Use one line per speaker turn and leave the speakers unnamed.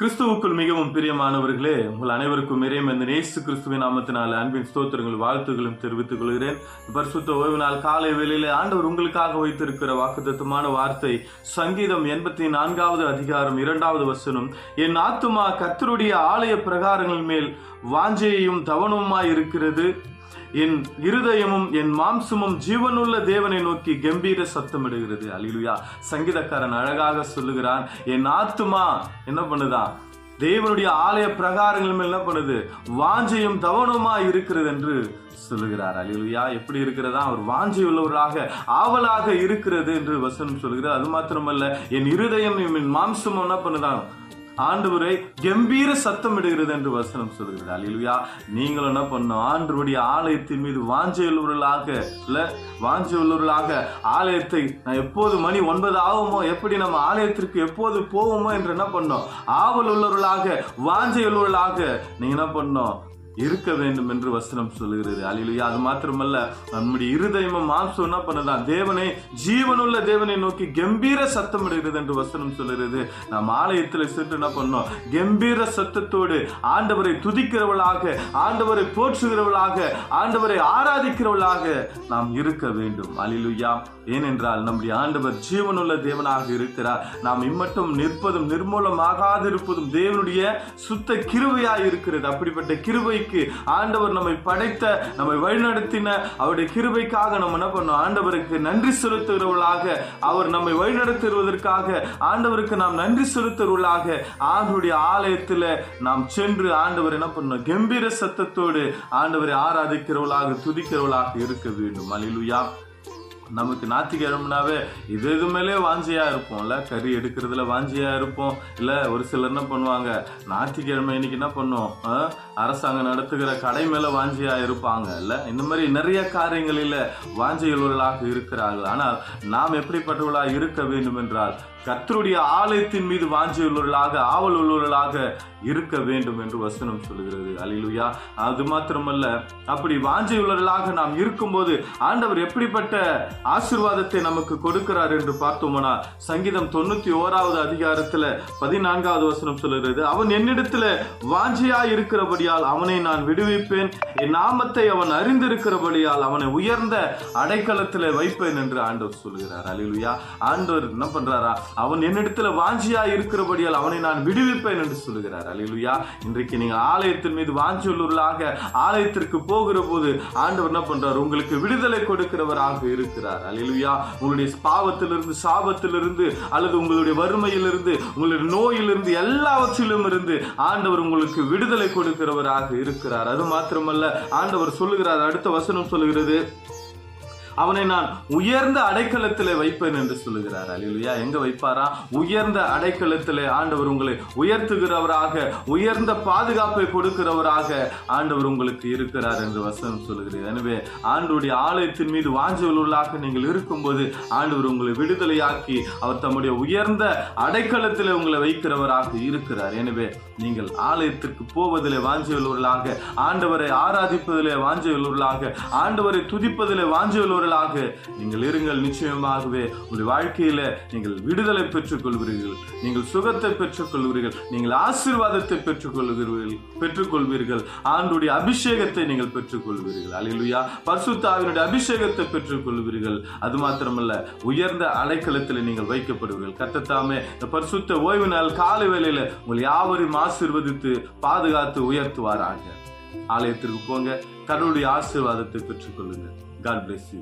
கிறிஸ்துவுக்குள் மிகவும் பிரியமானவர்களே உங்கள் அனைவருக்கும் இறையும் இந்த நேசு கிறிஸ்துவின் நாமத்தினால் அன்பின் ஸ்தோத்திரங்கள் வாழ்த்துகளும் தெரிவித்துக் கொள்கிறேன். பரிசுத்த ஓய்வு நாள் காலை வேளையிலே ஆண்டவர் உங்களுக்காக வைத்திருக்கிற வாக்குத்தத்தமான வார்த்தை சங்கீதம் எண்பத்தி நான்காவது அதிகாரம் இரண்டாவது வசனம் என் ஆத்துமா கத்தருடைய ஆலய பிரகாரங்கள் மேல் வாஞ்சையும் தவனமுமாய் இருக்கிறது. என் இருதயமும் என் மாம்சமும் ஜீவனுள்ள தேவனை நோக்கி கம்பீர சத்தமிடுகிறது. அலிலுயா. சங்கீதக்காரன் அழகாக சொல்லுகிறான் என் ஆத்துமா என்ன பண்ணுதான் தேவனுடைய ஆலய பிரகாரங்கள் என்ன பண்ணுது? வாஞ்சையும் தவனமா இருக்கிறது என்று சொல்லுகிறார். அலிலுயா எப்படி இருக்கிறதா? அவர் வாஞ்சி உள்ளவராக ஆவலாக இருக்கிறது என்று வசனம் சொல்கிறார் அது மாத்திரமல்ல என் இருதயம் என் மாம்சமும் என்ன பண்ணுதான்? ஆண்டவரை கம்பீர சத்தமிடுகிறது என்று வசனம் சொல்கிறது. அலிலுயா நீங்கள் என்ன பண்ணும் ஆண்டவருடைய ஆலயத்தின் மீது வாஞ்சை உள்ளவர்களாக இல்லை வாஞ்சை உள்ளவர்களாக ஆலயத்தை நான் எப்போது மணி ஒன்பது ஆகுமோ எப்படி நம்ம ஆலயத்திற்கு எப்போது போவோமோ என்று என்ன பண்ணோம் ஆவல் உள்ளவர்களாக வாஞ்சை உள்ளவர்களாக நீங்கள் என்ன பண்ணோம் இருக்க வேண்டும் என்று வசனம் சொல்லுகிறது. அலிலுயா அது மாத்திரமல்ல நம்முடைய இருதயமும் மாம்சம் என்ன பண்ணதான்? தேவனை ஜீவனுள்ள தேவனை நோக்கி கம்பீர சத்தம் இடுகிறது என்று வசனம் சொல்லுகிறது. நாம் ஆலயத்தில் சென்று என்ன பண்ணோம்? கம்பீர சத்தத்தோடு ஆண்டவரை துதிக்கிறவளாக ஆண்டவரை போற்றுகிறவளாக ஆண்டவரை ஆராதிக்கிறவளாக நாம் இருக்க வேண்டும். அழிலுயா ஏனென்றால் நம்முடைய ஆண்டவர் ஜீவனுள்ள தேவனாக இருக்கிறார். நாம் இம்மட்டும் நிற்பதும் நிர்மூலமாகாதிருப்பதும் தேவனுடைய சுத்த கிருவையாய் இருக்கிறது. அப்படிப்பட்ட கிருவை கிருபைக்கு ஆண்டவர் நம்மை படைத்த நம்மை வழிநடத்தின அவருடைய கிருபைக்காக நம்ம என்ன பண்ணோம் ஆண்டவருக்கு நன்றி செலுத்துகிறவர்களாக அவர் நம்மை வழிநடத்துவதற்காக ஆண்டவருக்கு நாம் நன்றி செலுத்துகிறவர்களாக ஆண்டவருடைய ஆலயத்தில் நாம் சென்று ஆண்டவர் என்ன பண்ணோம் கம்பீர சத்தத்தோடு ஆண்டவரை ஆராதிக்கிறவர்களாக துதிக்கிறவர்களாக இருக்க வேண்டும். அலிலுயா நமக்கு ஞாயிற்றுக்கிழமைனாவே இது இது மேலே வாஞ்சியாக இருப்போம்ல? கறி எடுக்கிறதுல வாஞ்சியாக இருப்போம். இல்லை ஒரு சிலர் என்ன பண்ணுவாங்க ஞாயிற்றுக்கிழமை இன்னைக்கு என்ன பண்ணும்? அரசாங்கம் நடத்துகிற கடை மேலே வாஞ்சியாக இருப்பாங்க இல்லை? இந்த மாதிரி நிறைய காரியங்களில் வாஞ்சியுள்ளவர்களாக இருக்கிறார்கள். ஆனால் நாம் எப்படிப்பட்டவர்களாக இருக்க வேண்டும் என்றால் கத்தருடைய ஆலயத்தின் மீது வாஞ்சியுள்ளவர்களாக ஆவல் உள்ளவர்களாக இருக்க வேண்டும் என்று வசனம் சொல்கிறது. அலிலுயா அது மாத்திரமல்ல அப்படி வாஞ்சையுள்ளவர்களாக நாம் இருக்கும்போது ஆண்டவர் எப்படிப்பட்ட ஆசீர்வாதத்தை நமக்கு கொடுக்கிறார் என்று பார்த்தோம்னா சங்கீதம் தொண்ணூத்தி ஓராவது அதிகாரத்துல பதினான்காவது வசனம் சொல்லுகிறது அவன் என்னிடத்துல வாஞ்சியா இருக்கிறபடியால் அவனை நான் விடுவிப்பேன். என் நாமத்தை அவன் அறிந்திருக்கிறபடியால் அவனை உயர்ந்த அடைக்கலத்துல வைப்பேன் என்று ஆண்டவர் சொல்கிறார் அலிலுயா ஆண்டவர் என்ன பண்றாரா? அவன் என்னிடத்துல வாஞ்சியா இருக்கிறபடியால் அவனை நான் விடுவிப்பேன் என்று சொல்லுகிறார். அலிலுயா இன்றைக்கு நீங்க ஆலயத்தின் மீது வாஞ்சியுள்ளவர்களாக ஆலயத்திற்கு போகிற போது ஆண்டவர் என்ன பண்றார்? உங்களுக்கு விடுதலை கொடுக்கிறவராக இருக்கிறார். அலிலுயா உங்களுடைய பாவத்திலிருந்து சாபத்திலிருந்து அல்லது உங்களுடைய வறுமையிலிருந்து உங்களுடைய நோயிலிருந்து எல்லாவற்றிலும் இருந்து ஆண்டவர் உங்களுக்கு விடுதலை கொடுக்கிறவராக இருக்கிறார். அது மாத்திரமல்ல ஆண்டவர் சொல்லுகிறார் அடுத்த வசனம் சொல்லுகிறது. அவனை நான் உயர்ந்த அடைக்கலத்திலே வைப்பேன் என்று சொல்லுகிறார். அலிலுயா எங்க வைப்பாரா? உயர்ந்த அடைக்கலத்திலே ஆண்டவர் உங்களை உயர்த்துகிறவராக உயர்ந்த பாதுகாப்பை கொடுக்கிறவராக ஆண்டவர் உங்களுக்கு இருக்கிறார் என்று வசனம் சொல்லுகிறது. எனவே ஆண்டுடைய ஆலயத்தின் மீது வாஞ்சலுள்ளாக நீங்கள் இருக்கும்போது ஆண்டவர் உங்களை விடுதலையாக்கி அவர் தம்முடைய உயர்ந்த அடைக்கலத்திலே உங்களை வைக்கிறவராக இருக்கிறார். எனவே நீங்கள் ஆலயத்திற்கு போவதிலே வாஞ்சலுள்ளாக ஆண்டவரை ஆராதிப்பதிலே வாஞ்சலுள்ளாக ஆண்டவரை துதிப்பதிலே வாஞ்சலுள்ளாக நீங்கள் இருங்கள் நிச்சயமாகவே. உங்கள் வாழ்க்கையில நீங்கள் விடுதலை பெற்றுக்கொள்வீர்கள் நீங்கள் சுகத்தை பெற்றுக்கொள்வீர்கள் நீங்கள் ஆசீர்வாதத்தை பெற்றுக்கொள்வீர்கள் பெற்றுக்கொள்வீர்கள். ஆண்டுடைய அபிஷேகத்தை நீங்கள் பெற்றுக்கொள்வீர்கள். அலிலுயா பர்சுத்தாவினுடைய அபிஷேகத்தை பெற்றுக்கொள்வீர்கள். அது மாத்திரமல்ல உயர்ந்த அலைக்களத்தில் நீங்கள் வைக்கப்படுவீர்கள். கத்தத்தாமே இந்த பரிசுத்த ஓய்வு நாள் காலை வேளையில உங்களை யாவரையும் ஆசீர்வதித்து பாதுகாத்து உயர்த்துவாராக. ஆலயத்திற்கு போங்க. கடவுளுடைய ஆசீர்வாதத்தை பெற்றுக்கொள்ளுங்க காட் பிளெஸ் யூ